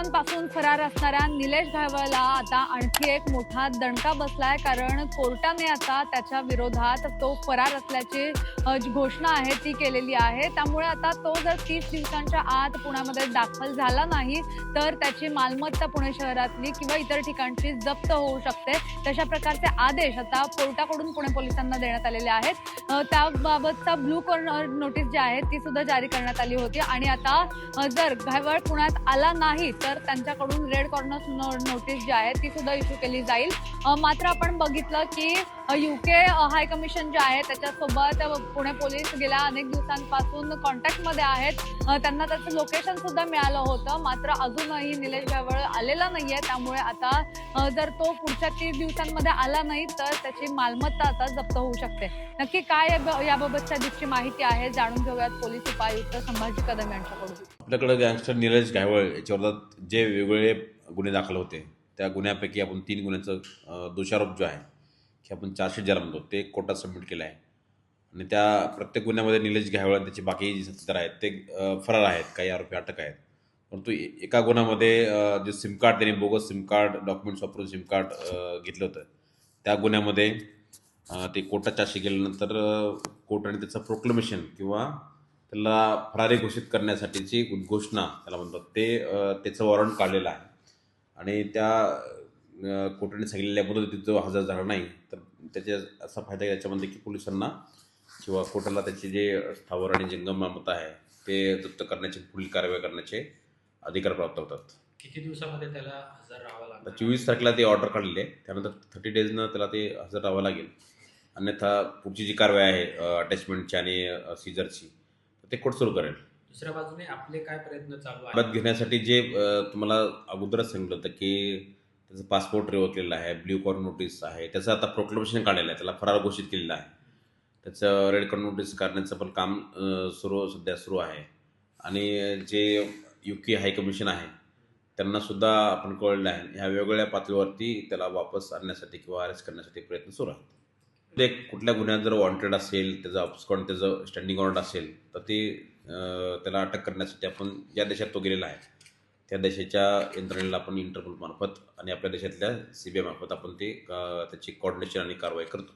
असणाऱ्या निलेश घायवळला आता आणखी एक मोठा दणका बसलाय. कारण कोर्टाने आता त्याच्या विरोधात तो फरार असल्याची जी घोषणा आहे ती केलेली आहे. त्यामुळे आता तो जर तीस दिवसांच्या आत पुण्यामध्ये दाखल झाला नाही तर त्याची मालमत्ता पुणे शहरातली किंवा इतर ठिकाणची जप्त होऊ शकते. तशा प्रकारचे आदेश आता कोर्टाकडून पुणे पोलिसांना देण्यात आलेले आहेत. त्याबाबतचा ब्लू कॉर्नर नोटीस जी आहे ती सुद्धा जारी करण्यात आली होती. आणि आता जर घायवळ पुण्यात आला नाही तर तर त्यांच्याकडून रेड कॉर्नर नोटीस जी आहे ती सुद्धा इश्यू केली जाईल. मात्र आपण बघितलं की युके हाय कमिशन जे आहे त्याच्यासोबत पुणे पोलीस गेल्या अनेक दिवसांपासून कॉन्टॅक्टमध्ये आहेत. त्यांना त्याचं लोकेशन सुद्धा मिळालं होतं. मात्र अजूनही निलेश घायवळ आलेला नाहीये. त्यामुळे आता जर तो पुढच्या तीस दिवसांमध्ये आला नाही तर त्याची मालमत्ता आता जप्त होऊ शकते. नक्की काय याबाबतच्या दिवशी माहिती आहे जाणून घेऊयात पोलीस उपायुक्त संभाजी कदम यांच्याकडून. आपल्याकडे गँगस्टर निलेश गायवळ याच्यावर जे वेगवेगळे गुन्हे दाखल होते त्या गुन्ह्यापैकी आपण तीन गुन्ह्याचं दोषारोप जो आहे की आपण चार्जशीट ज्याला म्हणतो ते कोर्टात सबमिट केलं आहे. आणि त्या प्रत्येक गुन्ह्यामध्ये निलेश घायवळ त्याचे बाकी जे सत्तर आहेत ते फरार आहेत काही आरोपी अटक आहेत. परंतु एका गुन्ह्यामध्ये जे सिम कार्ड त्यांनी बोगस सिम कार्ड डॉक्युमेंट्स वापरून सिम कार्ड घेतलं होतं. त्या गुन्ह्यामध्ये ते कोर्टात चारशे केल्यानंतर कोर्टाने त्याचं प्रोक्लेमेशन किंवा त्याला फरारी घोषित करण्यासाठीची घोषणा त्याला म्हणतात ते त्याचं वॉरंट काढलेलं आहे. आणि त्या कोर्टाने सांगितलेल्या मुदतीत जो हजर झाला नाही तर त्याच्या असा फायदा याच्यामध्ये की पोलिसांना किंवा कोर्टाला त्याचे जे स्थावर आणि जंगम मालमत्ता आहे ते जप्त करण्याची पुढील कारवाई करण्याचे अधिकार प्राप्त होतात. किती दिवसामध्ये त्याला हजर राहावं लागतं चोवीस तारखेला ते ऑर्डर काढलेली आहे त्यानंतर थर्टी डेजनं त्याला ते हजर राहावं लागेल. अन्यथा पुढची जी कारवाई आहे अटॅचमेंटची आणि सीजरची ते कोर्ट सुरू करेल? दुसऱ्या बाजूने आपले काय प्रयत्न चालू आहेत? घेण्यासाठी जे तुम्हाला अगोदरच सांगितलं होतं की त्याचं पासपोर्ट रिवोकलेला आहे ब्ल्यू कॉर्न नोटीस आहे त्याचं आता प्रोक्लेमेशन काढलेलं आहे त्याला फरार घोषित केलेलं आहे. त्याचं रेड कॉर्न नोटीस काढण्याचं पण काम सुरू सध्या सुरू आहे. आणि जे यू के हाय कमिशन आहे त्यांना सुद्धा आपण कळलं आहे ह्या वेगवेगळ्या पातळीवरती त्याला वापस आणण्यासाठी किंवा अरेस्ट करण्यासाठी प्रयत्न सुरू आहेत. ते कुठल्या गुन्ह्यात जर वॉन्टेड असेल त्याचं अपस्कॉन त्याचं स्टँडिंग वॉरंट असेल तर ते त्याला अटक करण्यासाठी आपण ज्या देशात तो गेलेला आहे. त्या देशाच्या यंत्रणेला आपण इंटरपोलमार्फत आणि आपल्या देशातल्या सी बी आयमार्फत आपण ते त्याची कॉर्डिनेशन आणि कारवाई करतो.